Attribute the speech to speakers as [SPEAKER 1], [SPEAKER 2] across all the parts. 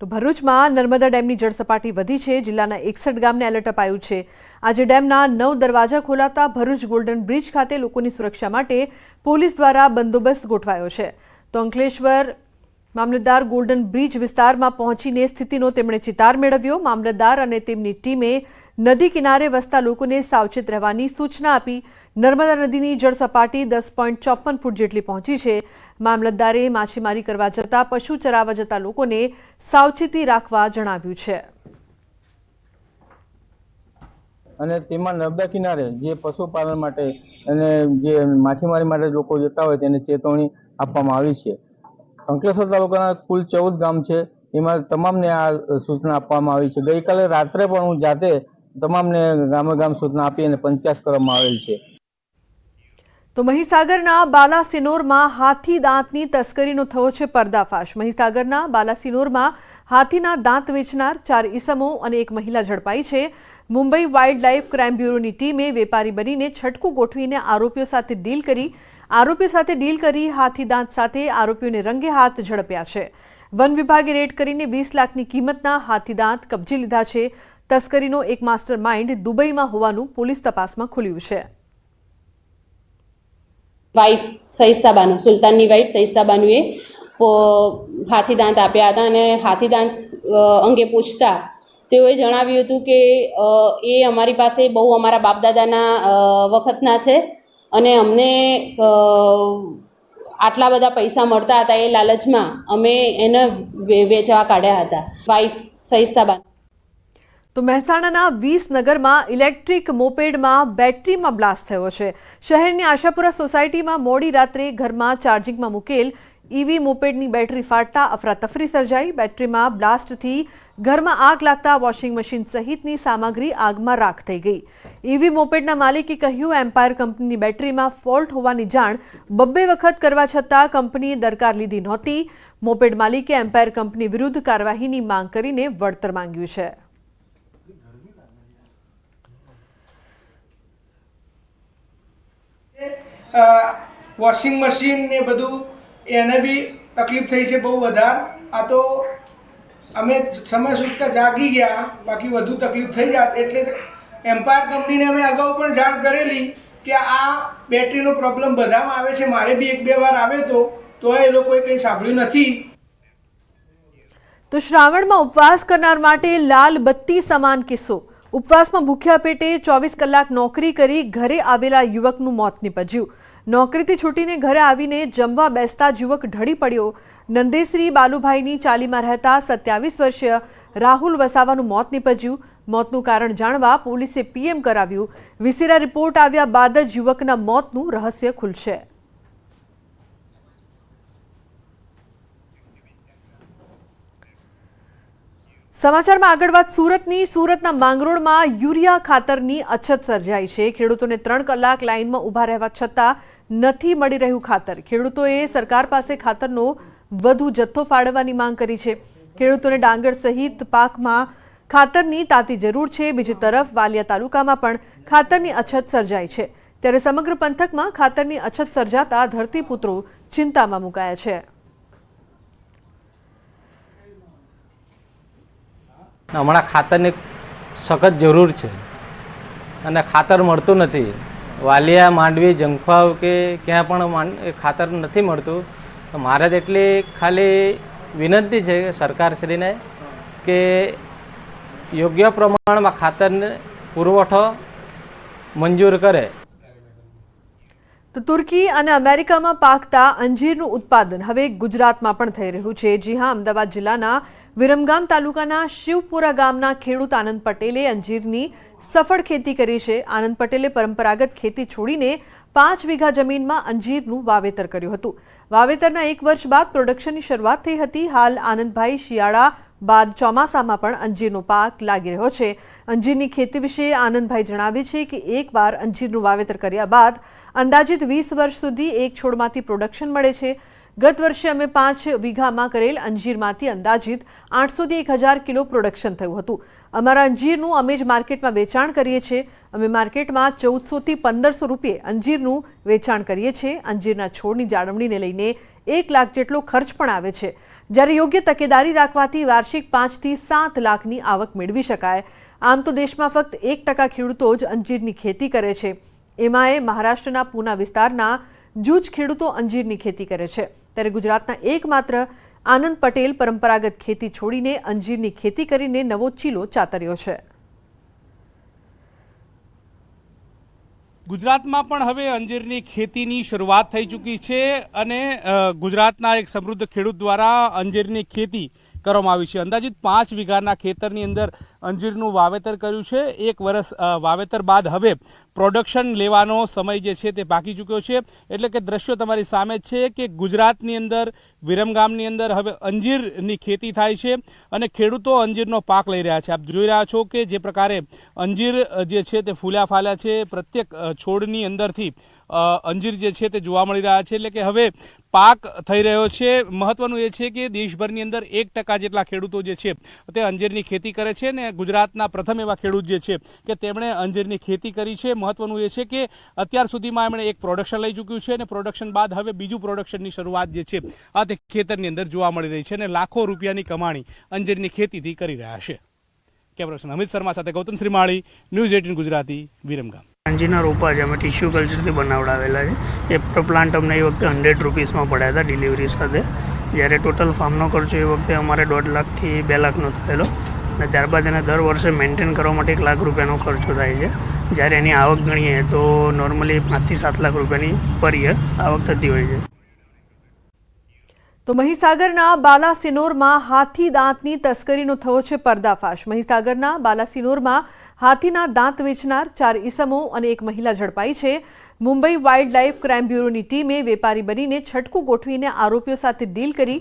[SPEAKER 1] તો ભરૂચમાં નર્મદા ડેમની જળસપાટી વધી છે. જિલ્લાના એકસઠ ગામને એલર્ટ અપાયું છે. આજે ડેમના નવ દરવાજા ખોલાતા ભરૂચ ગોલ્ડન બ્રિજ ખાતે લોકોની સુરક્ષા માટે પોલીસ દ્વારા બંદોબસ્ત ગોઠવાયો છે. તો અંકલેશ્વર મામલતદાર ગોલ્ડન બ્રિજ વિસ્તારમાં પહોંચીને સ્થિતિનો તેમણે ચિતાર મેળવ્યો. મામલતદાર અને તેમની ટીમે નદી કિનારે વસતા લોકોને સાવચેત રહેવાની સૂચના આપી નર્મદા નદીની જળ સપાટી દસ પોઈન્ટ ચોપન ફૂટ જેટલી પહોંચી છે. મામલતદારે માછીમારી કરવા જતા, પશુ ચરાવવા જતા લોકોને સાવચેતી રાખવા જણાવ્યું છે.
[SPEAKER 2] અને તેમાં નર્મદા કિનારે જે પશુપાલન માટે અને જે માછીમારી માટે લોકો જતા હોય તેને ચેતવણી આપવામાં આવી છે. અંકલેશ્વર તાલુકાના કુલ ચૌદ ગામ છે. એમાં તમામને આ સૂચના આપવામાં આવી છે. ગઈકાલે રાત્રે પણ હું જાતે તમામને ગામે ગામ સૂચના આપી અને પંચાસ કરવામાં આવેલ છે.
[SPEAKER 1] તો મહીસાગરના બાલાસિનોરમાં હાથી દાંતની તસ્કરીનો થયો છે પર્દાફાશ. મહીસાગરના બાલાસિનોરમાં હાથીના દાંત વેચનાર ચાર ઈસમો અને એક મહિલા ઝડપાઈ છે. મુંબઈ વાઇલ્ડ લાઇફ ક્રાઇમ બ્યુરોની ટીમે વેપારી બનીને છટકું ગોઠવીને આરોપીઓ સાથે ડીલ કરી. આરોપીઓ સાથે ડીલ કરી હાથી દાંત સાથે આરોપીઓને રંગે હાથ ઝડપ્યા છે. વન વિભાગે રેડ કરીને વીસ લાખની કિંમતના હાથી દાંત કબજે લીધા છે. તસ્કરીનો એક માસ્ટર માઇન્ડ દુબઈમાં હોવાનું પોલીસ તપાસમાં ખુલ્યું છે.
[SPEAKER 3] વાઈફ સહિસ્તાબાનુ સુલતાનની વાઈફ સહિસ્તાબાનુએ હાથી હાથીદાંત આપ્યા હતા અને હાથીદાંત દાંત અંગે પૂછતા તેઓએ જણાવ્યું હતું કે એ અમારી પાસે બહુ અમારા બાપદાદાના વખતના છે અને અમને આટલા બધા પૈસા મળતા હતા એ લાલચમાં અમે એને વેચવા કાઢ્યા હતા. વાઈફ સહિસ્તાબાનુ
[SPEAKER 1] તો મહેસાણાના વીસનગરમાં ઇલેક્ટ્રિક મોપેડમાં બેટરીમાં બ્લાસ્ટ થયો છે. શહેરની આશાપુરા સોસાયટીમાં મોડી રાત્રે ઘરમાં ચાર્જિંગમાં મૂકેલ ઈવી મોપેડની બેટરી ફાટતા અફરાતફરી સર્જાઈ. બેટરીમાં બ્લાસ્ટથી ઘરમાં આગ લાગતા વોશિંગ મશીન સહિતની સામગ્રી આગમાં રાખ થઈ ગઈ. ઈવી મોપેડના માલિકે કહ્યું, એમ્પાયર કંપનીની બેટરીમાં ફોલ્ટ હોવાની જાણ બબ્બે વખત કરવા છતાં કંપનીએ દરકાર લીધી નહોતી. મોપેડ માલિકે એમ્પાયર કંપની વિરુદ્ધ કાર્યવાહીની માંગ કરીને વળતર માંગ્યું છે.
[SPEAKER 4] વોશિંગ મશીન ને બધું, એને બી તકલીફ થઈ છે બહુ વધારે. આ તો અમે સમય સૂચતા જાગી ગયા, બાકી વધુ તકલીફ થઈ જાત. એટલે એમ્પાયર કંપનીને અમે અગાઉ પણ જાણ કરેલી કે આ બેટરીનો પ્રોબ્લેમ બધામાં આવે છે. મારે બી એક બે વાર આવ્યો તો તો એ લોકોએ કંઈ સાંભળ્યું નથી.
[SPEAKER 1] તો શ્રાવણમાં ઉપવાસ કરનાર માટે લાલ બત્તી સમાન કિસ્સો. ઉપવાસમાં ભૂખ્યા પેટે ચોવીસ કલાક નોકરી કરી ઘરે આવેલા યુવકનું મોત નિપજ્યું. નોકરીથી છૂટીને ઘરે આવીને જમવા બેસતા યુવક ઢળી પડ્યો. નંદેશ્રી બાલુભાઈની ચાલીમાં રહેતા સત્યાવીસ વર્ષીય રાહુલ વસાવાનું મોત નિપજ્યું. મોતનું કારણ જાણવા પોલીસે પીએમ કરાવ્યું. વિસેરા રિપોર્ટ આવ્યા બાદ જ યુવકના મોતનું રહસ્ય ખુલશે. સમાચારમાં આગળ વાત સુરતની. સુરતના માંગરોળમાં યુરિયા ખાતરની અછત સર્જાઈ છે. ખેડૂતોને ત્રણ કલાક લાઇનમાં ઊભા રહેવા છતાં નથી મળી રહ્યું ખાતર. ખેડૂતોએ સરકાર પાસે ખાતરનો વધુ જથ્થો ફાળવવાની માંગ કરી છે. ખેડૂતોને ડાંગર સહિત પાકમાં ખાતરની તાતી જરૂર છે. બીજી તરફ વાલિયા તાલુકામાં પણ ખાતરની અછત સર્જાઈ છે. ત્યારે સમગ્ર પંથકમાં ખાતરની અછત સર્જાતા ધરતીપુત્રો ચિંતામાં મુકાયા છે.
[SPEAKER 5] હમણાં ખાતરની સખત જરૂર છે. અને ખાતર મળતું નથી. વાલિયા, માંડવી, જંખવાવ કે ક્યાં પણ ખાતર નથી મળતું. તો મારે જ એટલી ખાલી વિનંતી છે સરકારશ્રીને કે યોગ્ય પ્રમાણમાં ખાતરને પુરવઠો મંજૂર કરે.
[SPEAKER 1] તો તુર્કી અને અમેરિકામાં પાકતા અંજીરનું ઉત્પાદન હવે ગુજરાતમાં પણ થઈ રહ્યું છે. જી હા, અમદાવાદ જિલ્લાના વિરમગામ તાલુકાના શિવપુરા ગામના ખેડૂત આનંદ પટેલે અંજીરની સફળ ખેતી કરી છે. આનંદ પટેલે પરંપરાગત ખેતી છોડીને પાંચ વીઘા જમીનમાં અંજીરનું વાવેતર કર્યું હતું. વાવેતરના એક વર્ષ બાદ પ્રોડક્શનની શરૂઆત થઈ હતી. હાલ આનંદભાઈ શિયાળા બાદ ચોમાસામાં પણ અંજીરનો પાક લાગી રહ્યો છે. અંજીરની ખેતી વિશે આનંદભાઈ જણાવે છે કે એકવાર અંજીરનું વાવેતર કર્યા બાદ અંદાજિત વીસ વર્ષ સુધી એક છોડમાંથી પ્રોડક્શન મળે છે. ગત વર્ષે અમે પાંચ વીઘામાં કરેલ અંજીરમાંથી અંદાજિત આઠસોથી એક હજાર કિલો પ્રોડક્શન થયું હતું. અમારા અંજીરનું અમે જ માર્કેટમાં વેચાણ કરીએ છીએ. અમે માર્કેટમાં ચૌદસોથી પંદરસો રૂપિયે અંજીરનું વેચાણ કરીએ છીએ. અંજીરના છોડની જાળવણીને લઈને એક લાખ જેટલો ખર્ચ પણ આવે છે. જ્યારે યોગ્ય તકેદારી રાખવાથી વાર્ષિક પાંચથી સાત લાખની આવક મેળવી શકાય. આમ તો દેશમાં ફક્ત એક ટકા ખેડૂતો જ અંજીરની ખેતી કરે છે. એમાં એ મહારાષ્ટ્રના પૂના વિસ્તારના જૂજ ખેડૂતો અંજીરની ખેતી કરે છે. ત્યારે ગુજરાતના એકમાત્ર આનંદ પટેલ પરંપરાગત ખેતી છોડીને અંજીરની ખેતી કરીને નવો ચીલો ચાતર્યો છે.
[SPEAKER 6] ગુજરાતમાં પણ હવે અંજીરની ખેતીની શરૂઆત થઈ ચૂકી છે અને ગુજરાતના એક સમૃદ્ધ ખેડૂત દ્વારા અંજીરની ખેતી કરવામાં આવી છે. અંદાજિત પાંચ વીઘાના ખેતરની અંદર અંજીરનું વાવેતર કર્યું છે. એક વર્ષ વાવેતર બાદ હવે પ્રોડક્શન લેવાનો સમય જે છે તે પાકી ચૂક્યો છે. એટલે કે દ્રશ્યો તમારી સામે છે કે ગુજરાતની અંદર, વિરમગામની અંદર હવે અંજીરની ખેતી થાય છે અને ખેડૂતો અંજીરનો પાક લઈ રહ્યા છે. આપ જોઈ રહ્યા છો કે જે પ્રકારે અંજીર જે છે તે ફૂલ્યા ફાલ્યા છે. પ્રત્યેક છોડની અંદરથી અંજીર જે છે તે જોવા મળી રહ્યા છે. એટલે કે હવે પાક થઈ રહ્યો છે. મહત્વનું એ છે કે દેશભરની અંદર એક ટકા જેટલા ખેડૂતો જે છે તે અંજીરની ખેતી કરે છે ને ગુજરાતના પ્રથમ એવા ખેડૂત જે છે કે તેમણે અંજીરની ખેતી કરી છે. મહત્વનું એ છે કે અત્યાર સુધીમાં એમણે એક પ્રોડક્શન લઈ ચૂક્યું છે અને પ્રોડક્શન બાદ હવે બીજું પ્રોડક્શનની શરૂઆત જે છે આ તે ખેતરની અંદર જોવા મળી રહી છે અને લાખો રૂપિયાની કમાણી અંજીરની ખેતીથી કરી રહ્યા છે. કેમેરા અમિત શર્મા સાથે ગૌતમ શ્રીમાળી, ન્યૂઝ એટીન ગુજરાતી, વિરમગામ.
[SPEAKER 7] ગાંજીના રોપા છે અમે ટિશ્યુ કલ્ચરથી બનાવડાવેલા છે. એ પ્લાન્ટ અમને એ વખતે હંડ્રેડ રૂપીસમાં પડ્યા હતા ડિલિવરી સાથે. જ્યારે ટોટલ ફાર્મનો ખર્ચો એ વખતે અમારે દોઢ લાખથી બે લાખનો થયેલો. અને ત્યારબાદ એને દર વર્ષે મેન્ટેન કરવા માટે એક લાખ રૂપિયાનો ખર્ચો થાય છે. જ્યારે એની આવક ગણીએ તો નોર્મલી પાંચથી સાત લાખ રૂપિયાની પર યર આવક થતી હોય છે.
[SPEAKER 1] તો મહીસાગરના બાલાસિનોરમાં હાથી દાંતની તસ્કરીનો થયો છે પર્દાફાશ. મહીસાગરના બાલાસિનોરમાં હાથીના દાંત વેચનાર ચાર ઈસમો અને એક મહિલા ઝડપાઈ છે. મુંબઈ વાઇલ્ડ લાઇફ ક્રાઇમ બ્યુરોની ટીમે વેપારી બનીને છટકું ગોઠવીને આરોપીઓ સાથે ડીલ કરી.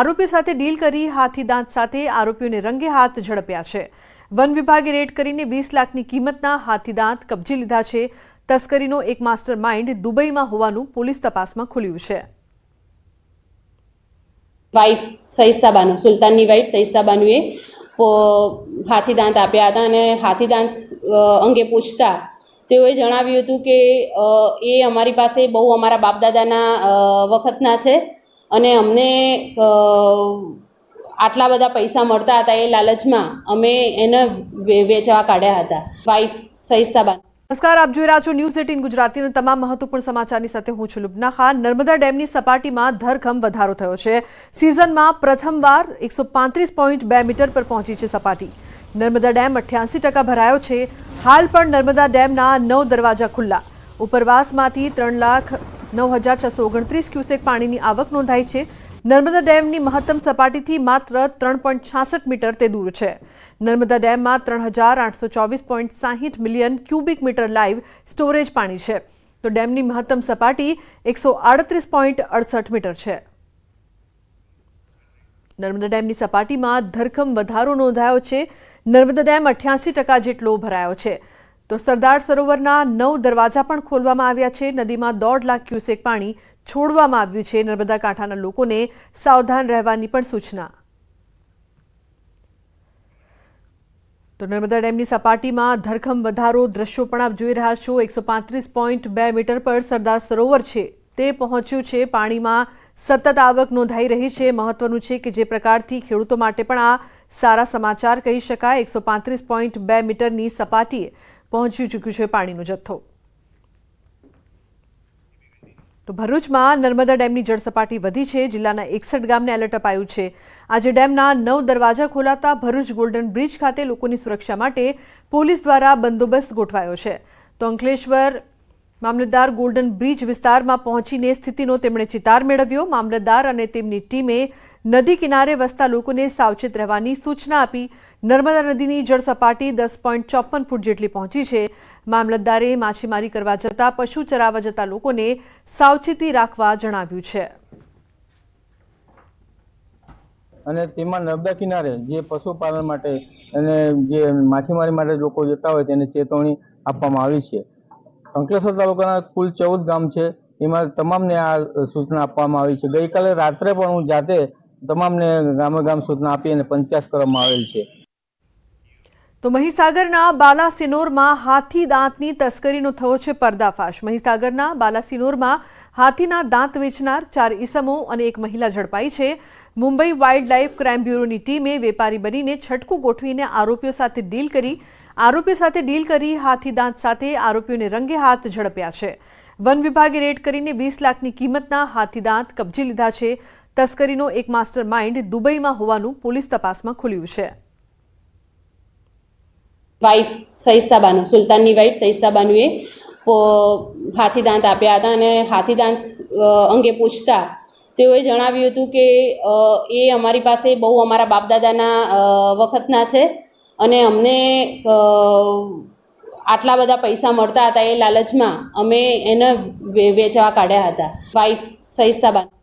[SPEAKER 1] આરોપીઓ સાથે ડીલ કરી હાથી દાંત સાથે આરોપીઓને રંગે હાથ ઝડપ્યા છે. વન વિભાગે રેડ કરીને વીસ લાખની કિંમતના હાથી દાંત કબજે લીધા છે. તસ્કરીનો એક માસ્ટર માઇન્ડ દુબઈમાં હોવાનું પોલીસ તપાસમાં ખુલ્યું છે.
[SPEAKER 3] વાઈફ સહિસ્તાબાનુ સુલતાનની વાઈફ સહિસ્તાબાનુએ હાથી હાથીદાંત આપ્યા હતા અને હાથીદાંત દાંત અંગે પૂછતા તેઓએ જણાવ્યું હતું કે એ અમારી પાસે બહુ અમારા બાપદાદાના વખતના છે અને અમને આટલા બધા પૈસા મળતા હતા એ લાલચમાં અમે એને વેચવા કાઢ્યા હતા. વાઈફ સહિસ્તાબાનુ
[SPEAKER 1] નમસ્કાર, આપ જોઈ રહ્યા છો ન્યૂઝ એટીન ગુજરાતીના તમામ મહત્વપૂર્ણ સમાચારની સાથે હું છું લુબના ખાન. નર્મદા ડેમની સપાટીમાં ધરખમ વધારો થયો છે. સિઝનમાં પ્રથમવાર એકસો મીટર પર પહોંચી છે સપાટી. નર્મદા ડેમ અઠ્યાસી ટકા ભરાયો છે. હાલ પણ નર્મદા ડેમના નવ દરવાજા ખુલ્લા. ઉપરવાસમાંથી ત્રણ લાખ નવ હજાર છસો ઓગણત્રીસ ક્યુસેક પાણીની આવક નોંધાઈ છે. નર્મદા ડેમની મહત્તમ સપાટીથી માત્ર ત્રણ પોઈન્ટ છાસઠ મીટર તે દૂર છે. નર્મદા ડેમમાં ત્રણ હજાર આઠસો ચોવીસ પોઈન્ટ સાહીઠ million cubic metre live storage પાણી છે. તો ડેમની મહત્તમ સપાટી એકસો આડત્રીસ પોઈન્ટ અડસઠ મીટર છે. નર્મદા ડેમની સપાટીમાં ધરખમ વધારો નોંધાયો છે. નર્મદા ડેમ અઠ્યાસી ટકા જેટલો ભરાયો છે. તો સરદાર સરોવરના નવ દરવાજા પણ ખોલવામાં આવ્યા છે. નદીમાં દોઢ લાખ ક્યુસેક પાણી છોડવામાં આવ્યું છે. નર્મદા કાંઠાના લોકોને સાવધાન રહેવાની પણ સૂચના. તો નર્મદા ડેમની સપાટીમાં ધરખમ વધારો દ્રશ્યો પણ આપ જોઈ રહ્યા છો. એકસો પાંત્રીસ પોઈન્ટ બે મીટર પર સરદાર સરોવર છે. તે પહોંચ્યું છે. પાણીમાં સતત આવક નોંધાઈ રહી છે. મહત્વનું છે કે જે પ્રકારથી ખેડૂતો માટે પણ આ સારા સમાચાર કહી શકાય. એકસો પાંત્રીસ પોઈન્ટ બે મીટરની સપાટીએ પહોંચી ચૂક્યું છે પાણીનો જથ્થો. તો ભરૂચમાં નર્મદા ડેમની જળસપાટી વધી છે. જિલ્લાના એકસઠ ગામને એલર્ટ અપાયું છે. આજે ડેમના નવ દરવાજા ખોલાતા ભરૂચ ગોલ્ડન બ્રિજ ખાતે લોકોની સુરક્ષા માટે પોલીસ દ્વારા બંદોબસ્ત ગોઠવાયો છે. તો અંકલેશ્વર મામલતદાર ગોલ્ડન બ્રિજ વિસ્તારમાં પહોંચીને સ્થિતિનો તેમણે ચિતાર મેળવ્યો. મામલતદાર અને તેમની ટીમે નદી કિનારે વસતા લોકોને સાવચેત રહેવાની સૂચના આપી નર્મદા નદીની જળ સપાટી દસ પોઈન્ટ ચોપન ફૂટ જેટલી પહોંચી છે. મામલતદારે માછીમારી કરવા જતા પશુ ચરાવવા જતા લોકોને સાવચેતી રાખવા જણાવ્યું છે.
[SPEAKER 2] અને તેમાં નર્મદા કિનારે જે પશુપાલન માટે અને જે માછીમારી માટે લોકો જતા હોય તેને ચેતવણી આપવામાં આવી છે. અંકલેશ્વર તાલુકાના કુલ ચૌદ ગામ છે. એમાં તમામને આ સૂચના આપવામાં આવી છે. ગઈકાલે રાત્રે પણ હું જાતે તમામને ગામે ગામ સૂચના આપી અને પંચાયત કરવામાં આવેલ છે.
[SPEAKER 1] તો મહીસાગરના બાલાસિનોરમાં હાથી દાંતની તસ્કરીનો થયો છે પર્દાફાશ. મહીસાગરના બાલાસિનોરમાં હાથીના દાંત વેચનાર ચાર ઈસમો અને એક મહિલા ઝડપાઈ છે. મુંબઈ વાઇલ્ડ લાઇફ ક્રાઇમ બ્યુરોની ટીમે વેપારી બનીને છટકું ગોઠવીને આરોપીઓ સાથે ડીલ કરી. આરોપીઓ સાથે ડીલ કરી હાથી દાંત સાથે આરોપીઓને રંગે હાથ ઝડપ્યા છે. વન વિભાગે રેડ કરીને વીસ લાખની કિંમતના હાથી દાંત કબજે લીધા છે. તસ્કરીનો એક માસ્ટર માઇન્ડ દુબઈમાં હોવાનું પોલીસ તપાસમાં ખુલ્યું છે.
[SPEAKER 3] વાઈફ સહિસ્તાબાનુ સુલતાનની વાઈફ સહિસ્તાબાનુએ હાથી હાથીદાંત આપ્યા હતા અને હાથીદાંત દાંત અંગે પૂછતા તેઓએ જણાવ્યું હતું કે એ અમારી પાસે બહુ અમારા બાપદાદાના વખતના છે અને અમને આટલા બધા પૈસા મળતા હતા એ લાલચમાં અમે એને વેચવા કાઢ્યા હતા. વાઈફ સહિસ્તાબાનુ